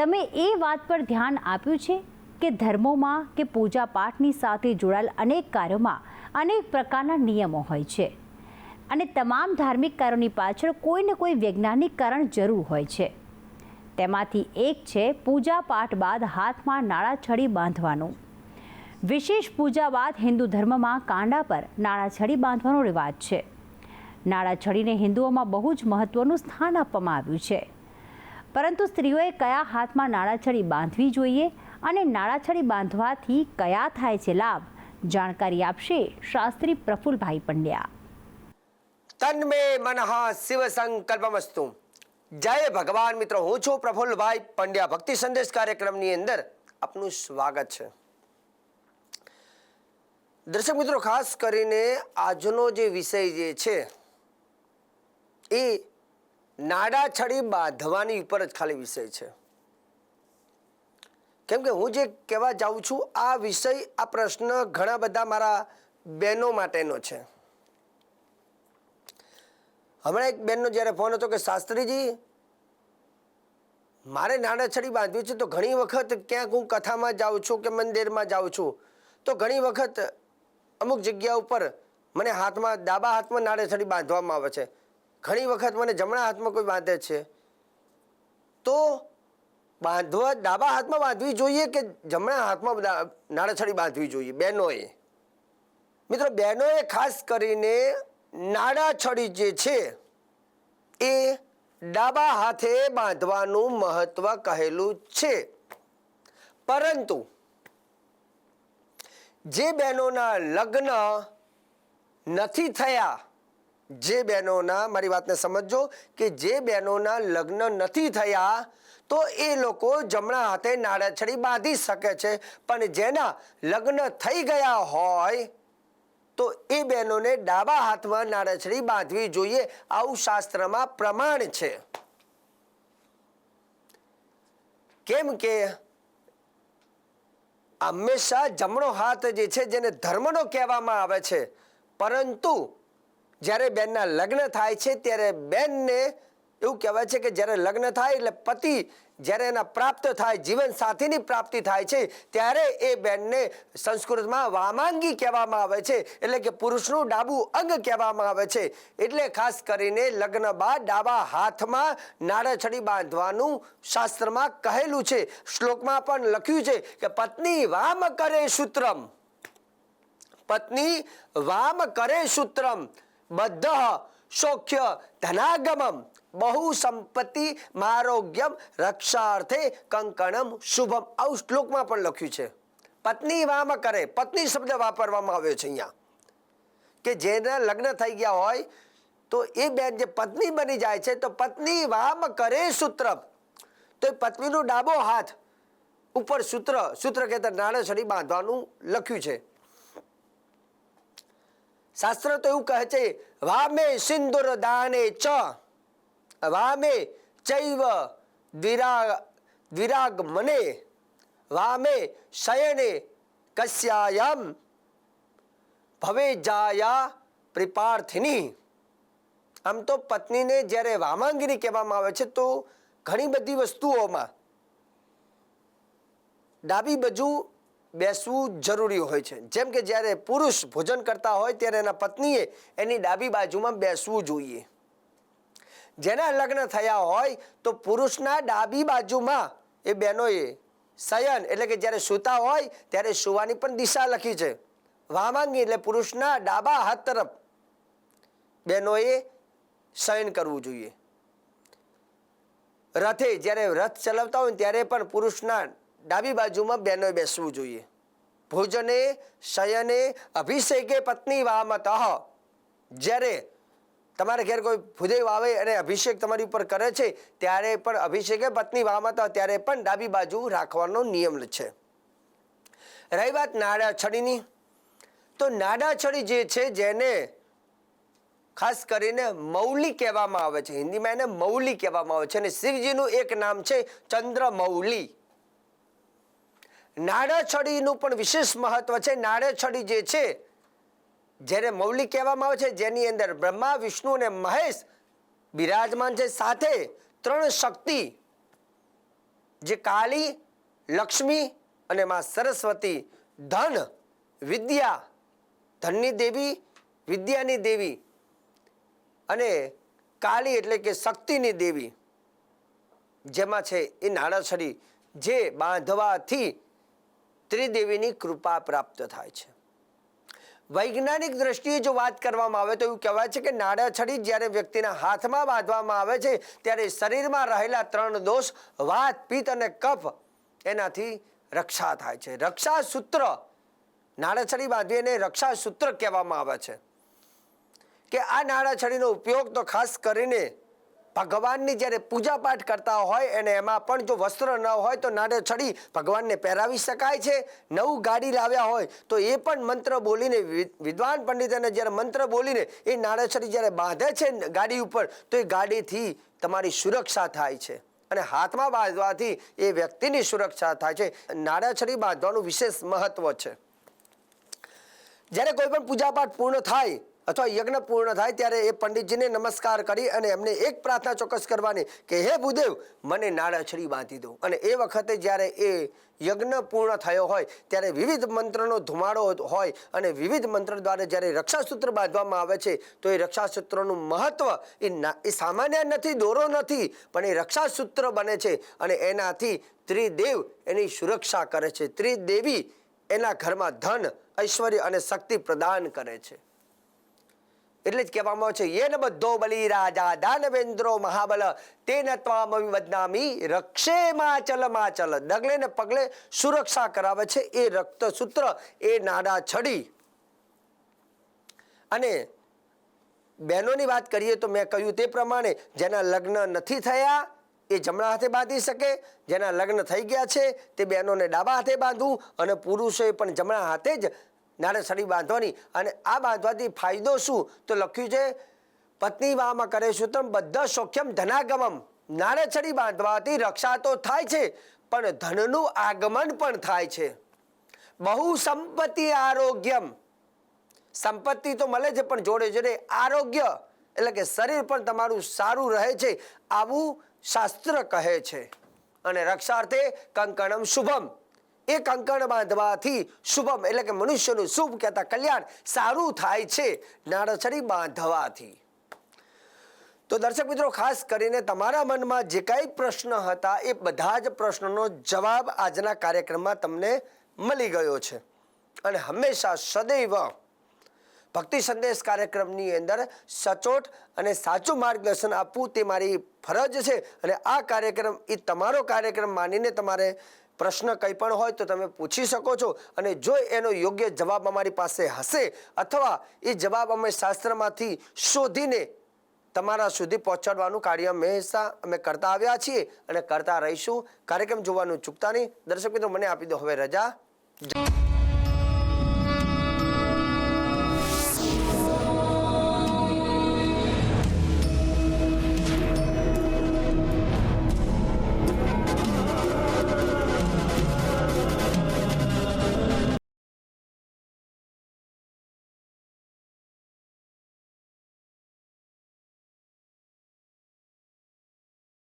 તમે એ વાત પર ધ્યાન આપ્યું છે કે ધર્મોમાં કે પૂજા પાઠની સાથે જોડાયેલ અનેક કાર્યોમાં અનેક પ્રકારના નિયમો હોય છે. અને તમામ ધાર્મિક કાર્યોની પાછળ કોઈ ને કોઈ વૈજ્ઞાનિક કારણ જરૂર હોય છે. તેમાંથી એક છે પૂજા પાઠ બાદ હાથમાં નાળા છડી બાંધવાનું. વિશેષ પૂજા બાદ હિન્દુ ધર્મમાં કાંડા પર નાળા છડી બાંધવાનો રિવાજ છે. નાળા છડીને હિન્દુઓમાં બહુ જ મહત્ત્વનું સ્થાન આપવામાં આવ્યું છે. પરંતુ સ્ત્રીઓએ કયા હાથમાં નાળાછડી બાંધવી જોઈએ અને નાળાછડી બાંધવાથી કયા થાય છે લાભ? જાણકારી આપશે શાસ્ત્રી પ્રફુલભાઈ પંડ્યા. તન્મે મનઃ શિવ સંકલ્પમસ્તુ. જય ભગવાન મિત્રો, હું છું પ્રફુલભાઈ પંડ્યા. ભક્તિ સંદેશ કાર્યક્રમની અંદર આપનું સ્વાગત છે. દર્શક મિત્રો, ખાસ કરીને આજનો જે વિષય જે છે, એ નાડા છડી બાંધવાની ઉપર જ ખાલી વિષય છે. કેમ કે હું જે કહેવા જાઉં છું, આ વિષય, આ પ્રશ્ન ઘણા બધા મારા બહેનો માટેનો છે. હમણાં એક બેનનો જ્યારે ફોન હતો કે, શાસ્ત્રીજી, મારે નાડાછડી બાંધવી છે, તો ઘણી વખત ક્યાંક હું કથામાં જાઉં છું કે મંદિરમાં જાઉં છું, તો ઘણી વખત અમુક જગ્યા ઉપર મને હાથમાં, ડાબા હાથમાં નાળેછડી બાંધવામાં આવે છે. ઘણી વખત મને જમણા હાથમાં કોઈ બાંધે છે. તો બાંધવા, ડાબા હાથમાં બાંધવી જોઈએ કે જમણા હાથમાં નાડાછડી બાંધવી જોઈએ? બહેનોએ. મિત્રો, બહેનોએ ખાસ કરીને નાડાછડી જે છે, એ ડાબા હાથે બાંધવાનું મહત્વ કહેલું છે. પરંતુ જે બહેનોના લગ્ન નથી થયા જે બહેનોના, મારી વાતને સમજજો, કે જે બહેનોના લગ્ન નથી થયા, તો એ લોકો જમણા હાથે નાળાછડી બાંધી શકે છે. પણ જેના લગ્ન થઈ ગયા હોય, તો એ બહેનોને ડાબા હાથમાં નાળાછડી બાંધવી જોઈએ. આવું શાસ્ત્રમાં પ્રમાણ છે. કેમ કે હંમેશા જમણો હાથ જે છે, જેને ધર્મનો કહેવામાં આવે છે, પરંતુ જ્યારે બેનના લગ્ન થાય છે, ત્યારે બેનને એવું કહેવાય છે કે જ્યારે લગ્ન થાય એટલે પતિ જ્યારે એના પ્રાપ્ત થાય, જીવન સાથીની પ્રાપ્તિ થાય છે, ત્યારે એ બેનને સંસ્કૃતમાં વામાંગી કહેવામાં આવે છે, એટલે કે પુરુષનું ડાબું અંગ કહેવામાં આવે છે. એટલે ખાસ કરીને લગ્ન બાદ ડાબા હાથમાં નાળાછડી બાંધવાનું શાસ્ત્રમાં કહેલું છે. શ્લોકમાં પણ લખ્યું છે કે પત્ની વામ કરે સૂત્રમ. પત્ની વામ કરે સૂત્રમ. બદ્ધ સૌખ્ય ધનાગમમ બહુ સંપત્તિ મારોગ્યમ રક્ષાર્થે કંકણમ શુભમ. આવું શ્લોકમાં પણ લખ્યું છે. પત્ની વામ કરે. પત્ની શબ્દ વાપરવામાં આવ્યો છે અહીંયા. કે જેના લગ્ન થઈ ગયા હોય તો એ બેન જે પત્ની બની જાય છે તો પત્ની વામ કરે સૂત્ર. તો એ પત્નીનો ડાબો હાથ ઉપર સૂત્ર. સૂત્ર કહેતા નાળેછડી બાંધવાનું લખ્યું છે. શાસ્ત્ર તો એવું કહે છે, વામે સિંદુર દાને ચ, વામે ચૈવ દ્વિરાગ દ્વિરાગ મને, વામે શયને કસ્યાયમ, ભવે જાયા પ્રિપાર્થિની. આમ તો પત્નીને જ્યારે વામાંગીરી કહેવામાં આવે છે, તો ઘણી બધી વસ્તુઓમાં ડાબી બાજુ બેસવું જરૂરી હોય છે. જેમ કે જ્યારે પુરુષ ભોજન કરતા હોય ત્યારે એના પત્નીએ એની ડાબી બાજુમાં બેસવું જોઈએ. જેના લગ્ન થયા હોય તો પુરુષના ડાબી બાજુમાં એ બહેનોએ શયન એટલે કે જ્યારે સૂતા હોય ત્યારે સુવાની પણ દિશા લખી છે. વામાંગી એટલે પુરુષના ડાબા હાથ તરફ બહેનોએ શયન કરવું જોઈએ. રથે જ્યારે રથ ચલાવતા હોય ત્યારે પણ પુરુષના ડાબી બાજુમાં બહેનોએ બેસવું જોઈએ. ભોજને, શયને, અભિષેકે પત્ની વામત. જ્યારે તમારે ઘેર કોઈ ભૂદેવ આવે અને અભિષેક તમારી ઉપર કરે છે, ત્યારે પણ અભિષેકે પત્ની વામત, ત્યારે પણ ડાબી બાજુ રાખવાનો નિયમ છે. રહી વાત નાડા છડીની તો નાડા છડી જે છે, જેને ખાસ કરીને મૌલી કહેવામાં આવે છે, હિન્દીમાં એને મૌલી કહેવામાં આવે છે અને શિવજીનું એક નામ છે ચંદ્ર મૌલી નાડાછડીનું પણ વિશેષ મહત્વ છે. નાડાછડી જે છે, જેને મૌલિક કહેવામાં આવે છે, જેની અંદર બ્રહ્મા, વિષ્ણુ અને મહેશ બિરાજમાન છે. સાથે ત્રણ શક્તિ, જે કાળી, લક્ષ્મી અને માં સરસ્વતી, ધન, વિદ્યા, ધનની દેવી, વિદ્યાની દેવી અને કાળી એટલે કે શક્તિની દેવી. જેમાં છે એ નાળાછડી જે બાંધવાથી ત્રિદેવીની કૃપા પ્રાપ્ત થાય છે. વૈજ્ઞાનિક દ્રષ્ટિએ જો વાત કરવામાં આવે તો એવું કહેવાય છે કે નાળાછડી જ્યારે વ્યક્તિના હાથમાં બાંધવામાં આવે છે, ત્યારે શરીરમાં રહેલા ત્રણ દોષ, વાત, પિત્ત અને કફ એનાથી રક્ષા થાય છે. રક્ષા સૂત્ર નાળાછડી બાંધવી એને રક્ષા કહેવામાં આવે છે. કે આ નાળાછડીનો ઉપયોગ તો ખાસ કરીને ભગવાનની જ્યારે પૂજા પાઠ કરતા હોય અને એમાં પણ જો વસ્ત્ર ન હોય તો નાળાછડી ભગવાનને પહેરાવી શકાય છે. નવું ગાડી લાવ્યા હોય તો એ પણ મંત્ર બોલીને વિદ્વાન પંડિતને જ્યારે મંત્ર બોલીને એ નાળાછડી જ્યારે બાંધે છે ગાડી ઉપર તો એ ગાડીથી તમારી સુરક્ષા થાય છે. અને હાથમાં બાંધવાથી એ વ્યક્તિની સુરક્ષા થાય છે. નાળાછડી બાંધવાનું વિશેષ મહત્વ છે. જ્યારે કોઈ પણ પૂજાપાઠ પૂર્ણ થાય અથવા યજ્ઞ પૂર્ણ થાય ત્યારે એ પંડિતજીને નમસ્કાર કરી અને એમને એક પ્રાર્થના ચોક્કસ કરવાની કે, હે ભૂદેવ, મને નાળાછડી બાંધી દો. અને એ વખતે જ્યારે એ યજ્ઞ પૂર્ણ થયો હોય, ત્યારે વિવિધ મંત્રનો ધુમાડો હોય અને વિવિધ મંત્ર દ્વારા જ્યારે રક્ષાસૂત્ર બાંધવામાં આવે છે, તો એ રક્ષાસૂત્રનું મહત્ત્વ એ ના, એ સામાન્ય નથી, દોરો નથી, પણ એ રક્ષાસૂત્ર બને છે અને એનાથી ત્રિદેવ એની સુરક્ષા કરે છે. ત્રિદેવી એના ઘરમાં ધન, ઐશ્વર્ય અને શક્તિ પ્રદાન કરે છે. એટલે જ કહેવામાં આવે છે, યેન બધો બલિ રાજા દાનવેન્દ્રો મહાબલ, તેન ત્વામ વિવદનામી રક્ષે માચલ માચલ. ડગલે ને પગલે સુરક્ષા કરાવે છે એ રક્તસૂત્ર, એ નાડા છડી. અને બહેનોની વાત કરીએ તો મેં કહ્યું તે પ્રમાણે, જેના લગ્ન નથી થયા, એ જમણા હાથે બાંધી શકે, જેના લગ્ન થઈ ગયા છે, તે બહેનોને ડાબા હાથે બાંધવું અને પુરુષોએ પણ જમણા હાથે જ નાળેસળી બાંધવાની. અને આ બાંધવાથી ફાયદો શું? તો લખ્યું છે, પત્ની વાહમાં કરે સૂત્રમ બધા સૌખ્યમ ધનાગમમ. નારેસરી બાંધવાથી રક્ષા તો થાય છે, પણ ધનનું આગમન પણ થાય છે. બહુ સંપત્તિ આરોગ્યમ. સંપત્તિ તો મળે છે, પણ જોડે જોડે આરોગ્ય, એટલે કે શરીર પણ તમારું સારું રહે છે, આવું શાસ્ત્ર કહે છે. અને રક્ષાર્થે કંકણમ શુભમ. એ કંકણ બાંધવાથી શુભમ એટલે કે મનુષ્યનું શુભ કહેતા કલ્યાણ સારું થાય છે નાળછડી બાંધવાથી તો દર્શક મિત્રો, ખાસ કરીને તમારા મનમાં જે કાંઈ પ્રશ્ન હતા એ બધા જ પ્રશ્નોનો જવાબ આજના કાર્યક્રમમાં તમને મળી ગયો છે. અને હંમેશા સદૈવ ભક્તિ સંદેશ કાર્યક્રમની અંદર સચોટ અને સાચું માર્ગદર્શન આપવું તે મારી ફરજ છે. અને આ કાર્યક્રમ, એ તમારો કાર્યક્રમ માનીને તમારે પ્રશ્ન કંઈ પણ હોય તો તમે પૂછી શકો છો અને જો એનો યોગ્ય જવાબ અમારી પાસે હશે અથવા એ જવાબ અમે શાસ્ત્રમાંથી શોધીને તમારા સુધી પહોંચાડવાનું કાર્ય હંમેશા અમે કરતા આવ્યા છીએ અને કરતા રહીશું. કાર્યક્રમ જોવાનું ચૂકતા નહીં. દર્શક મિત્રો, મને આપી દો હવે રજા.